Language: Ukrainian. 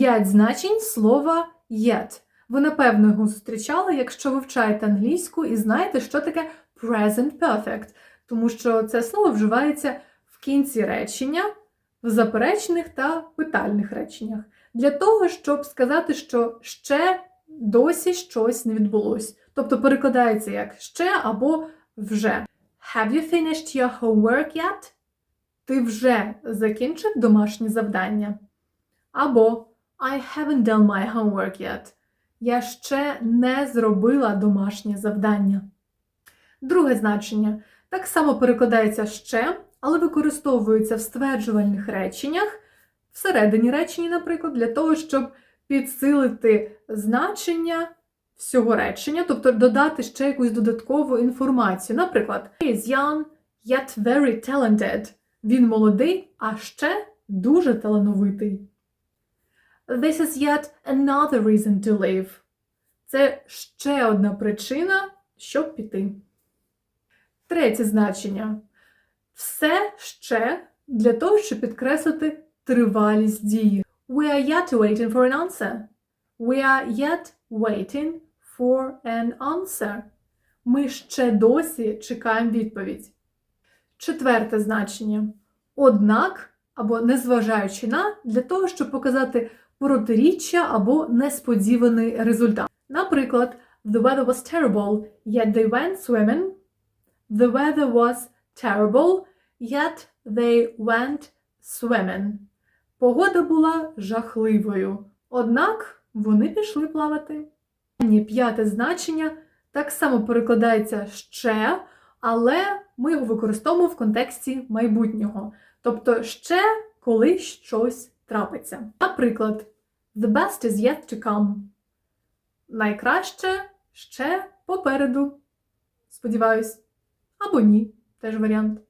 П'ять значень слова yet. Ви, напевно, його зустрічали, якщо вивчаєте англійську і знаєте, що таке present perfect, тому що це слово вживається в кінці речення, в заперечних та питальних реченнях. Для того, щоб сказати, що ще досі щось не відбулось. Тобто перекладається як ще або вже. Have you finished your homework yet? Ти вже закінчив домашнє завдання. Або I haven't done my homework yet. Я ще не зробила домашнє завдання. Друге значення так само перекладається ще, але використовується в стверджувальних реченнях, всередині речення, наприклад, для того, щоб підсилити значення всього речення, тобто додати ще якусь додаткову інформацію. Наприклад, he is young, yet very talented. Він молодий, а ще дуже талановитий. This is yet another reason to live. Це ще одна причина, щоб піти. Третє значення. Все ще для того, щоб підкреслити тривалість дії. We are yet waiting for an answer. We are yet waiting for an answer. Ми ще досі чекаємо відповідь. Четверте значення. Однак, або незважаючи на, для того, щоб показати протиріччя або несподіваний результат. Наприклад, the weather was terrible, yet they went swimming. The weather was terrible, yet they went swimming. Погода була жахливою, однак вони пішли плавати. П'яте значення так само перекладається ще, але ми його використовуємо в контексті майбутнього. Тобто ще коли щось трапиться. Наприклад, the best is yet to come. Найкраще ще попереду. Сподіваюсь. Або ні, теж варіант.